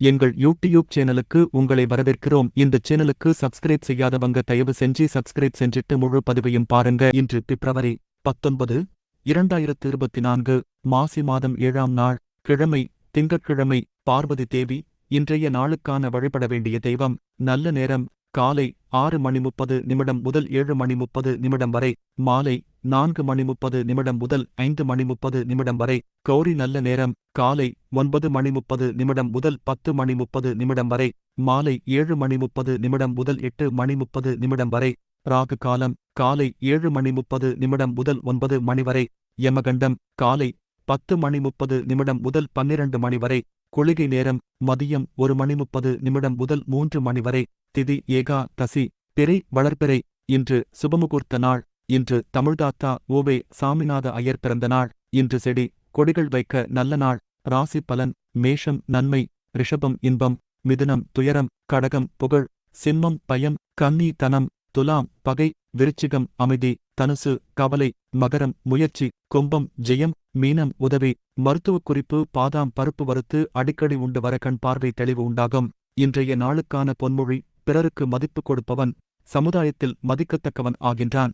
எங்கள் யூடியூப் சேனலுக்கு உங்களை வரவேற்கிறோம். இந்த சேனலுக்கு சப்ஸ்கிரைப் செய்யாதவங்க தயவு செஞ்சு சப்ஸ்கிரைப் செஞ்சிட்டு முழு பதிவையும் பாருங்க. இன்று பிப்ரவரி பத்தொன்பது இரண்டாயிரத்து இருபத்தி நான்கு மாசி மாதம் ஏழாம் நாள் கிழமை திங்கட்கிழமை பார்வதி தேவி இன்றைய நாளுக்கான வழிபட வேண்டிய தெய்வம் நல்ல நேரம் காலை ஆறு மணி முப்பது நிமிடம் முதல் ஏழு மணி முப்பது நிமிடம் வரை மாலை நான்கு மணி முப்பது நிமிடம் முதல் ஐந்து மணி முப்பது நிமிடம் வரை கௌரி நல்ல நேரம் காலை ஒன்பது மணி முப்பது நிமிடம் முதல் பத்து மணி முப்பது நிமிடம் வரை மாலை ஏழு மணி முப்பது நிமிடம் முதல் எட்டு மணி முப்பது நிமிடம் வரை ராகு காலம் காலை ஏழு மணி முப்பது நிமிடம் முதல் ஒன்பது மணி வரை யமகண்டம் காலை பத்து மணி முப்பது நிமிடம் முதல் பன்னிரண்டு மணி வரை குளிகை நேரம் மதியம் ஒரு மணி முப்பது நிமிடம் முதல் மூன்று மணி வரை திதி ஏகா தசி பிறை வளர்பிறை இன்று சுபமுகூர்த்த நாள் இன்று தமிழ்தாத்தா ஓவே சாமிநாத ஐயர் பிறந்த நாள் இன்று செடி கொடிகள் வைக்க நல்ல நாள் ராசி பலன் மேஷம் நன்மை ரிஷபம் இன்பம் மிதுனம் துயரம் கடகம் புகழ் சிம்மம் பயம் கன்னி தனம் துலாம் பகை விருச்சிகம் அமைதி தனுசு கவலை மகரம் முயற்சி கும்பம் ஜெயம் மீனம் உதவி மருத்துவக் குறிப்பு பாதாம் பருப்பு வறுத்து அடிக்கடி உண்டு வர கண் பார்வை தெளிவு உண்டாகும். இன்றைய நாளுக்கான பொன்மொழி பிறருக்கு மதிப்பு கொடுப்பவன் சமுதாயத்தில் மதிக்கத்தக்கவன் ஆகின்றான்.